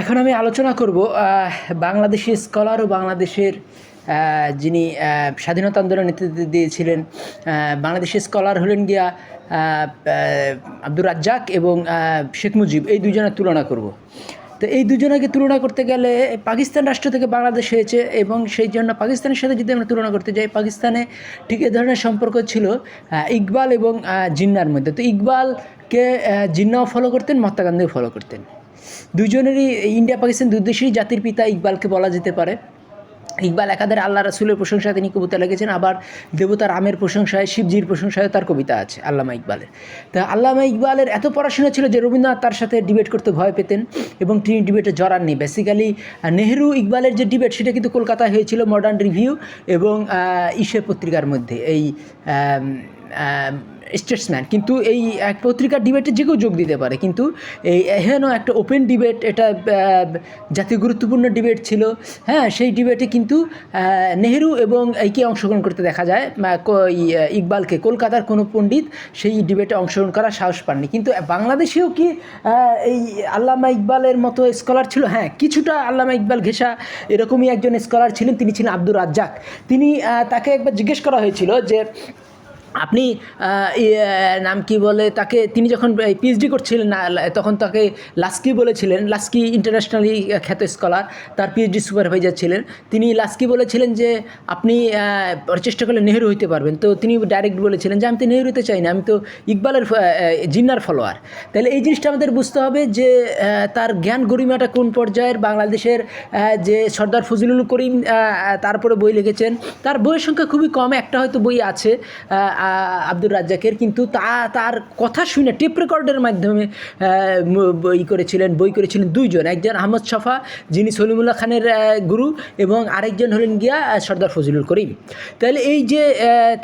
এখন আমি আলোচনা করব বাংলাদেশি স্কলার ও বাংলাদেশের যিনি স্বাধীনতা আন্দোলন নেতৃত্ব দিয়েছিলেন আহ, বাংলাদেশের স্কলার হলেন গিয়া আব্দুর রাজ্জাক এবং শেখ মুজিব। এই দুজনের তুলনা করব। তো এই দুজনকে তুলনা করতে গেলে পাকিস্তান রাষ্ট্র থেকে বাংলাদেশ হয়েছে এবং সেই জন্য পাকিস্তানের সাথে যদি আমরা তুলনা করতে যাই পাকিস্তানে ঠিক এ ধরনের সম্পর্ক ছিল ইকবাল এবং জিন্নার মধ্যে। তো ইকবালকে জিন্নাও ফলো করতেন মহাত্মা গান্ধীও ফলো করতেন। দুজনেরই ইন্ডিয়া পাকিস্তান দুই দেশেরই জাতির পিতা ইকবালকে বলা যেতে পারে। ইকবাল একাধারে আল্লাহ রাসুলের প্রশংসায় তিনি কবিতা লিখেছেন আবার দেবতা রামের প্রশংসায়, শিবজির প্রশংসায় তার কবিতা আছে আল্লামা ইকবালের। তা আল্লামা ইকবালের এত পড়াশোনা ছিল যে রবীন্দ্রনাথ তার সাথে ডিবেট করতে ভয় পেতেন এবং তিনি ডিবেটে জড়াননি বেসিক্যালি নেহরু ইকবালের যে ডিবেট সেটা কিন্তু কলকাতায় হয়েছিল মডার্ন রিভিউ এবং ইসে পত্রিকার মধ্যে। এই স্টেটসম্যান কিন্তু এই এক পত্রিকার ডিবেটে যে কেউ যোগ দিতে পারে, কিন্তু এই হেন একটা ওপেন ডিবেট এটা জাতীয় গুরুত্বপূর্ণ ডিবেট ছিল। হ্যাঁ সেই ডিবেটে কিন্তু নেহেরু এবং একে অংশগ্রহণ করতে দেখা যায় ইকবালকে। কলকাতার কোনো পণ্ডিত সেই ডিবেটে অংশগ্রহণ করার সাহস পাননি। কিন্তু বাংলাদেশেও কি এই আল্লামা ইকবালের মতো স্কলার ছিল? হ্যাঁ কিছুটা আল্লামা ইকবাল ঘেষা এরকমই একজন স্কলার ছিলেন, তিনি ছিলেন আব্দুর রাজ্জাক। তিনি তাকে একবার জিজ্ঞেস করা হয়েছিল যে আপনি আহ, ই, আহ, নাম কি বলে তাকে তিনি যখন পিএইচডি করছিলেন তখন তাকে লাস্কি বলেছিলেন লাস্কি ইন্টারন্যাশনালি খ্যাত স্কলার তার পিএইচডি সুপারভাইজার ছিলেন। তিনি লাস্কি বলেছিলেন যে আপনি চেষ্টা করলে নেহেরু হইতে পারবেন। তো তিনি ডাইরেক্ট বলেছিলেন যে আমি তো নেহেরু হতে চাই না আমি তো ইকবালের জিন্নার ফলোয়ার তাহলে এই জিনিসটা আমাদের বুঝতে হবে যে তার জ্ঞান গরিমাটা কোন পর্যায়ের? বাংলাদেশের যে সর্দার ফজলুল করিম তারপরে বই লিখেছেন তার বইয়ের সংখ্যা খুবই কম একটা হয়তো বই আছে আব্দুর রাজ্জাকের কিন্তু তা, তার কথা শুনে টেপ রেকর্ডের মাধ্যমে বই করেছিলেন বই করেছিলেন দুইজন। একজন আহমদ শফা, যিনি সলিমুল্লাহ খানের গুরু, এবং আরেকজন হলেন গিয়া সর্দার ফজলুল করিম। তাহলে এই যে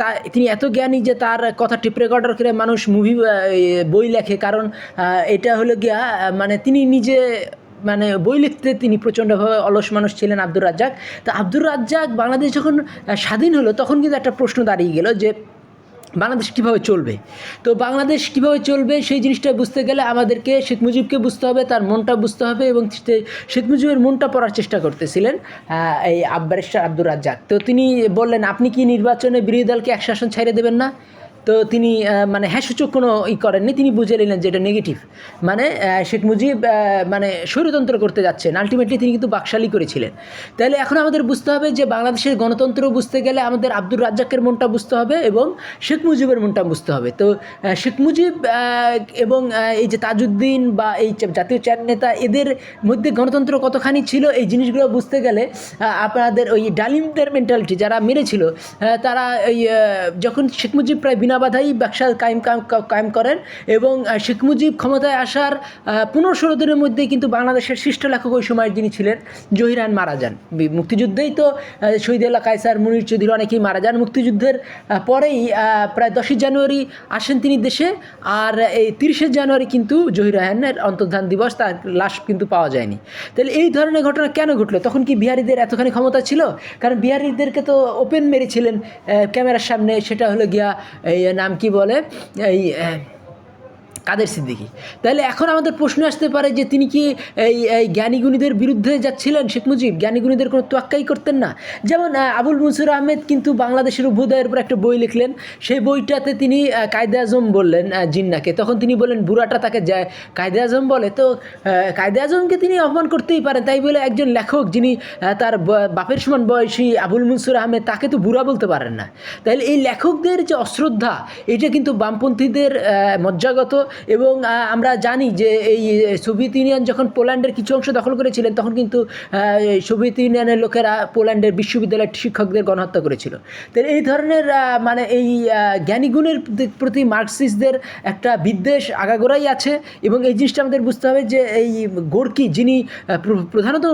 তা, তিনি এত জ্ঞানী যে তার কথা টেপ রেকর্ডার করে মানুষ মুভি বই লেখে, কারণ এটা হলো গিয়া মানে তিনি নিজে মানে বই লিখতে তিনি প্রচণ্ডভাবে অলস মানুষ ছিলেন আব্দুর রাজ্জাক। তা আব্দুর রাজ্জাক বাংলাদেশ যখন স্বাধীন হলো, তখন কিন্তু একটা প্রশ্ন দাঁড়িয়ে গেল যে বাংলাদেশ কীভাবে চলবে? তো বাংলাদেশ কীভাবে চলবে সেই জিনিসটা বুঝতে গেলে আমাদেরকে শেখ মুজিবকে বুঝতে হবে, তার মনটা বুঝতে হবে এবং শেখ মুজিবের মনটা পড়ার চেষ্টা করতেছিলেন এই আব্বারেশ্বর আব্দুর রাজ্জাক। তো তিনি বললেন, আপনি কি নির্বাচনে বিরোধী দলকে এক শাসন ছাড়িয়ে দেবেন না? তো তিনি মানে হ্যাঁ সূচক কোনো ই করেননি। তিনি বুঝে নিলেন যে এটা নেগেটিভ মানে শেখ মুজিব মানে স্বৈরতন্ত্র করতে যাচ্ছেন। আলটিমেটলি তিনি কিন্তু বাকশালী করেছিলেন। তাহলে এখন আমাদের বুঝতে হবে যে বাংলাদেশের গণতন্ত্র বুঝতে গেলে আমাদের আব্দুর রাজ্জাকের মনটা বুঝতে হবে এবং শেখ মুজিবের মনটা বুঝতে হবে। তো শেখ মুজিব এবং এই যে তাজউদ্দিন বা এই জাতীয় চার নেতা, এদের মধ্যে গণতন্ত্র কতখানি ছিল এই জিনিসগুলো বুঝতে গেলে আপনাদের ওই ডালিমদের মেন্টালিটি যারা মেরেছিল তারা এই যখন শেখ মুজিব প্রায় বাধাই ব্যবসা কায়েম কায়েম করেন এবং শেখ মুজিব ক্ষমতায় আসার পনেরো ষোলো দিনের মধ্যেই কিন্তু বাংলাদেশের শ্রেষ্ঠ লেখক ওই সময় যিনি ছিলেন জহিরান মারা যান। মুক্তিযুদ্ধেই তো আহ, শহীদ আল্লাহ কায়সার মুনির চৌধুরী অনেকেই মারা যান। মুক্তিযুদ্ধের পরেই প্রায় দশই জানুয়ারি আসেন তিনি দেশে আর এই তিরিশে জানুয়ারি কিন্তু জহির অন্তর্ধান দিবস তার লাশ কিন্তু পাওয়া যায়নি। তাহলে এই ধরনের ঘটনা কেন ঘটলো? তখন কি বিহারিদের এতখানি ক্ষমতা ছিল? কারণ বিহারিদেরকে তো ওপেন মেরেছিলেন ক্যামেরার সামনে সেটা হলো গিয়া এই নাম কি বলে? এই কাদের সিদ্দিকি? তাহলে এখন আমাদের প্রশ্ন আসতে পারে যে তিনি কি এই এই জ্ঞানীগুণীদের বিরুদ্ধে যাচ্ছিলেন শেখ মুজিব? জ্ঞানীগুণীদের কোনো তোয়াক্কাই করতেন না? যেমন আবুল মনসুর আহমেদ কিন্তু বাংলাদেশের অভ্যুদয়ের উপর একটা বই লিখলেন। সেই বইটাতে তিনি কায়দে আজম বললেন জিন্নাকে। তখন তিনি বললেন, বুড়াটা তাকে যায় কায়দে আজম বলে, তো কায়দে আজমকে তিনি অপমান করতেই পারেন। তাই বলে একজন লেখক যিনি তার বাপের সমান বয়সী আবুল মনসুর আহমেদ, তাকে তো বুড়া বলতে পারেন না। তাহলে এই লেখকদের যে অশ্রদ্ধা, এটা কিন্তু বামপন্থীদের মজ্জাগত এবং আমরা জানি যে এই সোভিয়েত ইউনিয়ন যখন পোল্যান্ডের কিছু অংশ দখল করেছিলেন, তখন কিন্তু সোভিয়েত ইউনিয়নের লোকেরা পোল্যান্ডের বিশ্ববিদ্যালয়ের শিক্ষকদের গণহত্যা করেছিল। তাহলে এই ধরনের মানে এই জ্ঞানীগুণের প্রতি- মার্কসিস্টদের একটা বিদ্বেষ আগাগোড়াই আছে এবং এই জিনিসটা আমাদের বুঝতে হবে যে এই গোর্কি যিনি প্রধানত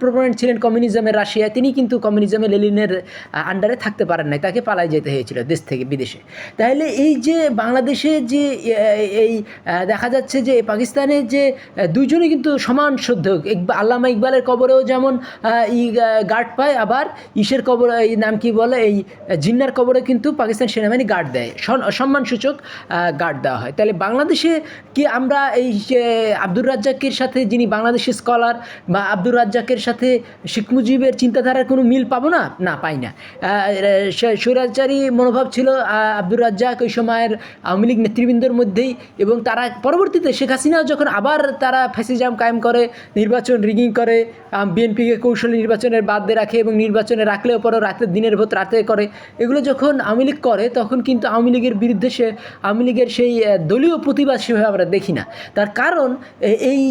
প্রোপোনেন্ট ছিলেন কমিউনিজমের রাশিয়া তিনি কিন্তু কমিউনিজমে লেলিনের আন্ডারে থাকতে পারেন নাই, তাকে পালাই যেতে হয়েছিল দেশ থেকে বিদেশে। তাহলে এই যে বাংলাদেশে যে এই দেখা যাচ্ছে যে পাকিস্তানের যে দুইজনই কিন্তু সমান শ্রদ্ধেয়। আল্লামা ইকবালের কবরেও যেমন ই গার্ড পায়, আবার ইসের কবর, এই নাম কি বলে, এই জিন্নার কবরে কিন্তু পাকিস্তান সেনাবাহিনী গার্ড দেয়। সম্মানসূচক গার্ড দেওয়া হয়। তাহলে বাংলাদেশে কি আমরা এই আব্দুর রাজ্জাকের সাথে, যিনি বাংলাদেশি স্কলার, বা আব্দুর রাজ্জাকের সাথে শেখ মুজিবের চিন্তাধারার কোনো মিল পাবো না? না, পাই না। স্বৈরাচারী মনোভাব ছিল আব্দুর রাজ্জাক ওই সময়ের আওয়ামী লীগ নেতৃবৃন্দর মধ্যেই এবং তারা পরবর্তীতে শেখ হাসিনা যখন আবার তারা ফ্যাসিজাম কায়েম করে, নির্বাচন রিগিং করে বিএনপিকে কৌশলী নির্বাচনের বাদ দিয়ে রাখে এবং নির্বাচনে রাখলেও পরে রাতে দিনের ভোট রাতে করে, এগুলো যখন আওয়ামী লীগ করে তখন কিন্তু আওয়ামী লীগের বিরুদ্ধে সে, আওয়ামী লীগের সেই দলীয় প্রতিবাদ সেভাবে আমরা দেখি না। তার কারণ এই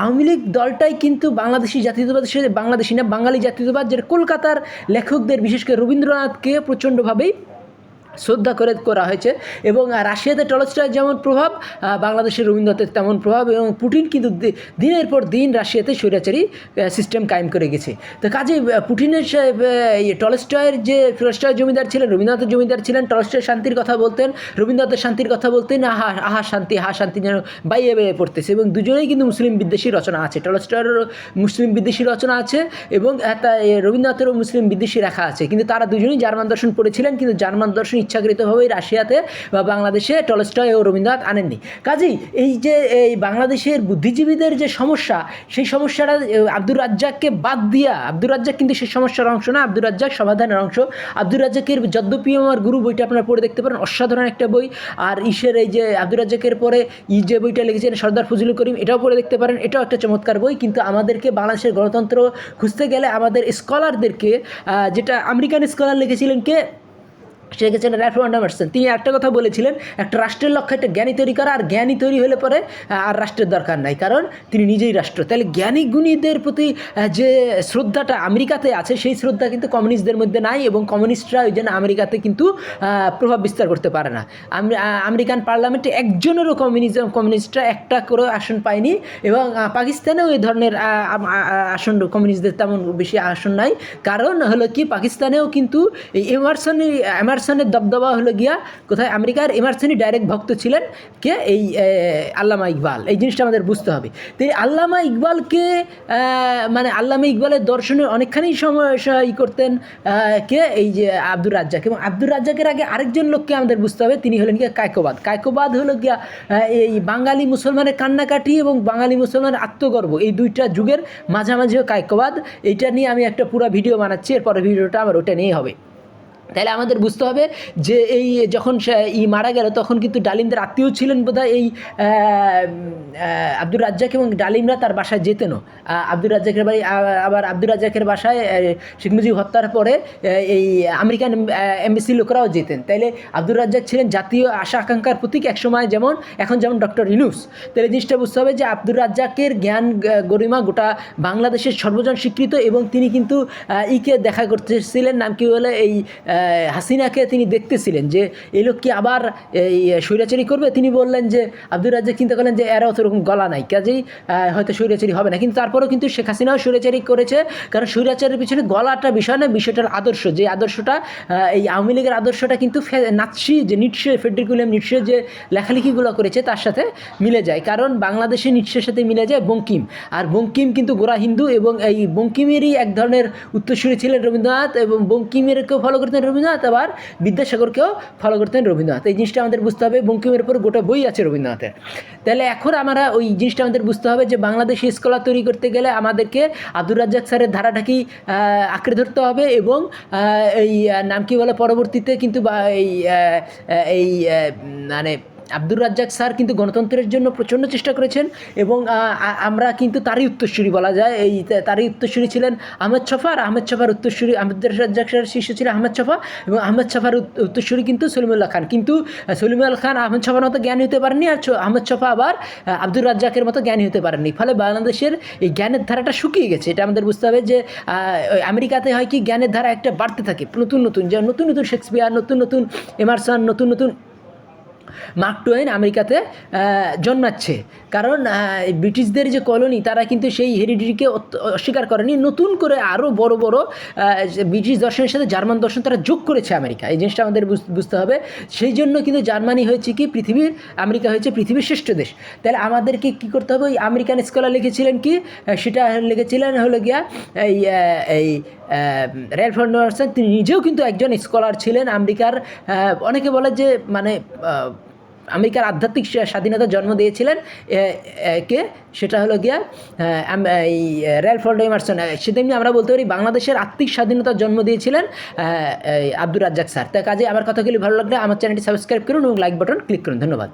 আওয়ামী লীগ দলটাই কিন্তু বাংলাদেশি জাতীয়তাবাদ সে, বাংলাদেশি না, বাঙালি জাতীয়তাবাদ, যেটা কলকাতার লেখকদের, বিশেষ করে রবীন্দ্রনাথকে প্রচণ্ডভাবেই শ্রদ্ধা করে করা হয়েছে এবং রাশিয়াতে টলস্টয়ের যেমন প্রভাব বাংলাদেশের রবীন্দ্রনাথের তেমন প্রভাব এবং পুটিন কিন্তু দিনের পর দিন রাশিয়াতে স্বৈরাচারী সিস্টেম কায়েম করে গেছে। তো কাজে পুটিনের টলস্টয়ের যে টলস্টয় জমিদার ছিলেন, রবীন্দ্রনাথের জমিদার ছিলেন টলস্টয় শান্তির কথা বলতেন, রবীন্দ্রনাথের শান্তির কথা বলতেন, আহা আহা শান্তি হা শান্তি যেন বাইয়ে বাইয়ে পড়তেছে এবং দুজনেই কিন্তু মুসলিম বিদ্বেষী রচনা আছে। টলস্টয়েরও মুসলিম বিদ্বেষী রচনা আছে এবং রবীন্দ্রনাথেরও মুসলিম বিদ্বেষী রাখা আছে। কিন্তু তারা দুজনেই জার্মান দর্শন পড়েছিলেন, কিন্তু জার্মান দর্শন ইচ্ছাকৃতভাবেই রাশিয়াতে বা বাংলাদেশে টলস্টয় ও রবীন্দ্রনাথ আনেননি। কাজেই এই যে, এই বাংলাদেশের বুদ্ধিজীবীদের যে সমস্যা, সেই সমস্যাটা আব্দুর রাজ্জাককে বাদ দিয়া, আব্দুর রাজ্জাক কিন্তু সেই সমস্যার অংশ না, আব্দুর রাজ্জাক সমাধানের অংশ। আব্দুর রাজ্জাকের যদ্যপি আমার গুরু বইটা আপনারা পড়ে দেখতে পারেন, অসাধারণ একটা বই। আর ইসের এই যে আব্দুর রাজ্জাকের পরে ই যে বইটা লিখেছেন, সর্দার ফজলুল করিম, এটাও পড়ে দেখতে পারেন, এটাও একটা চমৎকার বই। কিন্তু আমাদেরকে বাংলাদেশের গণতন্ত্র খুঁজতে গেলে আমাদের স্কলারদেরকে যেটা আমেরিকান স্কলার লিখেছিলেন কে? সে গেছেন র্যাফ আন্ডারমার্সন তিনি একটা কথা বলেছিলেন, একটা রাষ্ট্রের লক্ষ্যে একটা জ্ঞানী তৈরি করা, আর জ্ঞানী তৈরি হলে পরে আর রাষ্ট্রের দরকার নাই। কারণ তিনি নিজেই রাষ্ট্র। তাহলে জ্ঞানী গুণীদের প্রতি যে শ্রদ্ধাটা আমেরিকাতে আছে, সেই শ্রদ্ধা কিন্তু কমিউনিস্টদের মধ্যে নাই এবং কমিউনিস্টরা ওই জন্য আমেরিকাতে কিন্তু প্রভাব বিস্তার করতে পারে না। আমেরিকান পার্লামেন্টে একজনেরও কমিউনিজম, কমিউনিস্টরা একটা করে আসন পায়নি এবং পাকিস্তানেও এই ধরনের আসন কমিউনিস্টদের তেমন বেশি আসন নাই। কারণ হলো কি, পাকিস্তানেও কিন্তু এই এমারসনি এমারসনের দবদবা হলো গিয়া কোথায়? আমেরিকার এমারসনি ডাইরেক্ট ভক্ত ছিলেন কে? এই আল্লামা ইকবাল। এই জিনিসটা আমাদের বুঝতে হবে। তো আল্লামা ইকবালকে মানে আল্লামা ইকবালের দর্শনে অনেকখানি সময় ই করতেন কে? এই যে আব্দুর রাজ্জাক। এবং আব্দুর রাজ্জাকের আগে আরেকজন লোককে আমাদের বুঝতে হবে, তিনি হলেন গিয়া কায়কোবাদ। কায়কোবাদ হলো গিয়া এই বাঙালি মুসলমানের কান্নাকাটি এবং বাঙালি মুসলমানের আত্মগর্ব। এই দুইটা যুগের মাঝামাঝিও কায়কোবাদ। এইটা নিয়ে আমি একটা পুরো ভিডিও বানাচ্ছি এরপরে ভিডিওটা আমার ওটা নিয়েই হবে। তাহলে আমাদের বুঝতে হবে যে এই যখন ই মারা গেল, তখন কিন্তু ডালিমদের আত্মীয় ছিলেন বোধহয় এই আব্দুর রাজ্জাক এবং ডালিমরা তার বাসায় যেতেনও আব্দুর রাজ্জাকের বাড়ি আবার আব্দুর রাজ্জাকের বাসায় শেখ মুজিব হত্যার পরে এই আমেরিকান এমবিসি লোকরাও যেতেন। তাইলে আব্দুর রাজ্জাক ছিলেন জাতীয় আশা আকাঙ্ক্ষার প্রতীক একসময় যেমন, এখন যেমন ডক্টর ইনুস তাহলে জিনিসটা বুঝতে হবে যে আব্দুর রাজ্জাকের জ্ঞান গরিমা গোটা বাংলাদেশের সর্বজন স্বীকৃত এবং তিনি কিন্তু ইকে দেখা করতেছিলেন, নাম কি বলে, এই হাসিনাকে তিনি দেখতেছিলেন যে এই লোক কি আবার এই স্বৈরাচারী করবে? তিনি বললেন যে, আব্দুর রাজ্জাক চিন্তা করলেন যে এরা অতরকম গলা নাই, কাজেই হয়তো স্বৈরাচারী হবে না। কিন্তু তারপরেও কিন্তু শেখ হাসিনাও স্বৈরাচারী করেছে, কারণ স্বৈরাচারের পিছনে গলাটা বিষয় না, বিষয়টার আদর্শ। যে আদর্শটা এই আওয়ামী লীগের আদর্শটা কিন্তু নাৎসি যে নিটসে ফেডরিকুলাম নিটসে যে লেখালেখিগুলো করেছে, তার সাথে মিলে যায়। কারণ বাংলাদেশে নিটসের সাথে মিলে যায় বঙ্কিম। আর বঙ্কিম কিন্তু গোড়া হিন্দু এবং এই বঙ্কিমেরই এক ধরনের উত্তরসূরি ছিলেন রবীন্দ্রনাথ এবং বঙ্কিমেরকেও ফলো করতেন রবীন্দ্রনাথ আবার বিদ্যাসাগরকেও ফলো করতেন রবীন্দ্রনাথ। এই জিনিসটা আমাদের বুঝতে হবে, বঙ্কিমের উপর গোটা বই আছে রবীন্দ্রনাথের। তাহলে এখন আমরা ওই জিনিসটা আমাদের বুঝতে হবে যে বাংলাদেশি স্কলার তৈরি করতে গেলে আমাদেরকে আব্দুর রাজ্জাক স্যারের ধারাটাকেই আঁকড়ে ধরতে হবে এবং এই নাম কি বলে পরবর্তীতে কিন্তু এই এই মানে আব্দুর রাজ্জাক স্যার কিন্তু গণতন্ত্রের জন্য প্রচণ্ড চেষ্টা করেছেন এবং আমরা কিন্তু তারই উত্তরসূরি বলা যায়। এই তারই উত্তরসূরি ছিলেন আহমেদ ছফা আর আহমেদ ছফার উত্তরসূরি আব্দুর রাজ্জাক স্যারের শিষ্য ছিল আহমেদ ছফা এবং আহমেদ ছফার উত্তরসূরি কিন্তু সলিমুল্লাহ খান। কিন্তু সলিমুল্লাহ খান আহমেদ ছফার মতো জ্ঞানী হতে পারেননি আর আহমেদ ছফা আবার আব্দুর রাজ্জাকের মতো জ্ঞানী হতে পারেননি। ফলে বাংলাদেশের এই জ্ঞানের ধারাটা শুকিয়ে গেছে। এটা আমাদের বুঝতে হবে যে আমেরিকাতে হয় কি, জ্ঞানের ধারা একটা বাড়তে থাকে। নতুন নতুন, যে নতুন নতুন শেক্সপিয়ার, নতুন নতুন এমারসন, নতুন নতুন মার্ক টোয়েন আমেরিকাতে জন্মাচ্ছে। কারণ ব্রিটিশদের যে কলোনি, তারা কিন্তু সেই হেরিডিটিকে অস্বীকার করেনি। নতুন করে আরও বড় বড় ব্রিটিশ দর্শনের সাথে জার্মান দর্শন তারা যোগ করেছে আমেরিকা। এই জিনিসটা আমাদের বুঝ- বুঝতে হবে। সেই জন্য কিন্তু জার্মানি হয়েছে কি, পৃথিবীর, আমেরিকা হয়েছে পৃথিবীর শ্রেষ্ঠ দেশ। তাহলে আমাদেরকে কি করতে হবে? ওই আমেরিকান স্কলার লিখেছিলেন কি? সেটা লিখেছিলেন হলো গিয়া এই এই রেল ফাউন্ডেশন তিনি নিজেও কিন্তু একজন স্কলার ছিলেন আমেরিকার অনেকে বলে যে মানে আমেরিকার আধ্যাত্মিক স্বা- স্বাধীনতার জন্ম দিয়েছিলেন কে সেটা হলো গিয়া এই রেলফোর্ড এমারসন সেদিনই আমরা বলতে পারি বাংলাদেশের আত্মিক স্বাধীনতার জন্ম দিয়েছিলেন আব্দুর রাজ্জাক স্যার। তাই কাজে আমার কথাগুলি ভালো লাগলে আমার চ্যানেলটি সাবস্ক্রাইব করুন এবং লাইক বাটন ক্লিক করুন। ধন্যবাদ।